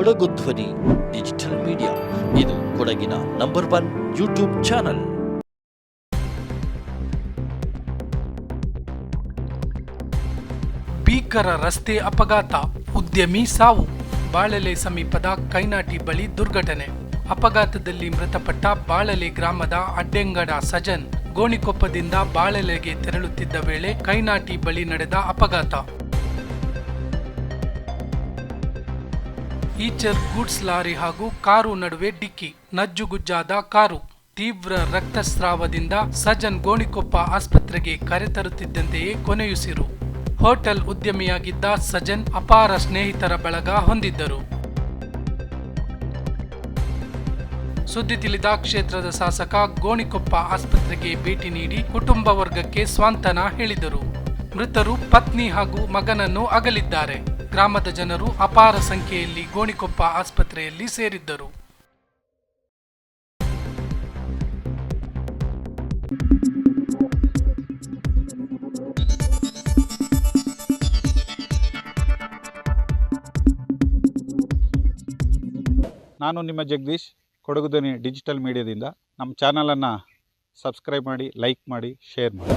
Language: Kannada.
ಕೊಡಗು ಧ್ವನಿ, ಡಿಜಿಟಲ್ ಮೀಡಿಯಾ. ಇದು ಕೊಡಗಿನ ನಂಬರ್ ಒನ್ ಯೂಟ್ಯೂಬ್ ಚಾನಲ್. ಭೀಕರ ರಸ್ತೆ ಅಪಘಾತ, ಉದ್ಯಮಿ ಸಾವು. ಬಾಳಲೆ ಸಮೀಪದ ಕೈನಾಟಿ ಬಳಿ ದುರ್ಘಟನೆ. ಅಪಘಾತದಲ್ಲಿ ಮೃತಪಟ್ಟ ಬಾಳಲೆ ಗ್ರಾಮದ ಅಡ್ಡೆಂಗಡ ಸಜನ್. ಗೋಣಿಕೊಪ್ಪದಿಂದ ಬಾಳಲೆಗೆ ತೆರಳುತ್ತಿದ್ದ ವೇಳೆ ಕೈನಾಟಿ ಬಳಿ ನಡೆದ ಅಪಘಾತ. ಈಚರ್ ಗೂಡ್ಸ್ ಲಾರಿ ಹಾಗೂ ಕಾರು ನಡುವೆ ಡಿಕ್ಕಿ, ನಜ್ಜುಗುಜ್ಜಾದ ಕಾರು. ತೀವ್ರ ರಕ್ತಸ್ರಾವದಿಂದ ಸಜನ್ ಗೋಣಿಕೊಪ್ಪ ಆಸ್ಪತ್ರೆಗೆ ಕರೆತರುತ್ತಿದ್ದಂತೆಯೇ ಕೊನೆಯುಸಿರು. ಹೋಟೆಲ್ ಉದ್ಯಮಿಯಾಗಿದ್ದ ಸಜನ್ ಅಪಾರ ಸ್ನೇಹಿತರ ಬಳಗ ಹೊಂದಿದ್ದರು. ಸುದ್ದಿ ತಿಳಿದ ಕ್ಷೇತ್ರದ ಶಾಸಕ ಗೋಣಿಕೊಪ್ಪ ಆಸ್ಪತ್ರೆಗೆ ಭೇಟಿ ನೀಡಿ ಕುಟುಂಬ ವರ್ಗಕ್ಕೆ ಸ್ವಾಂತನ ಹೇಳಿದರು. ಮೃತರು ಪತ್ನಿ ಹಾಗೂ ಮಗನನ್ನು ಅಗಲಿದ್ದಾರೆ. ಗ್ರಾಮದ ಜನರು ಅಪಾರ ಸಂಖ್ಯೆಯಲ್ಲಿ ಗೋಣಿಕೊಪ್ಪ ಆಸ್ಪತ್ರೆಯಲ್ಲಿ ಸೇರಿದ್ದರು. ನಾನು ನಿಮ್ಮ ಜಗದೀಶ್, ಕೊಡಗುದನಿ ಡಿಜಿಟಲ್ ಮೀಡಿಯಾದಿಂದ ನಮ್ಮ ಚಾನಲನ್ನು ಸಬ್ಸ್ಕ್ರೈಬ್ ಮಾಡಿ ಲೈಕ್ ಮಾಡಿ ಶೇರ್ ಮಾಡಿ.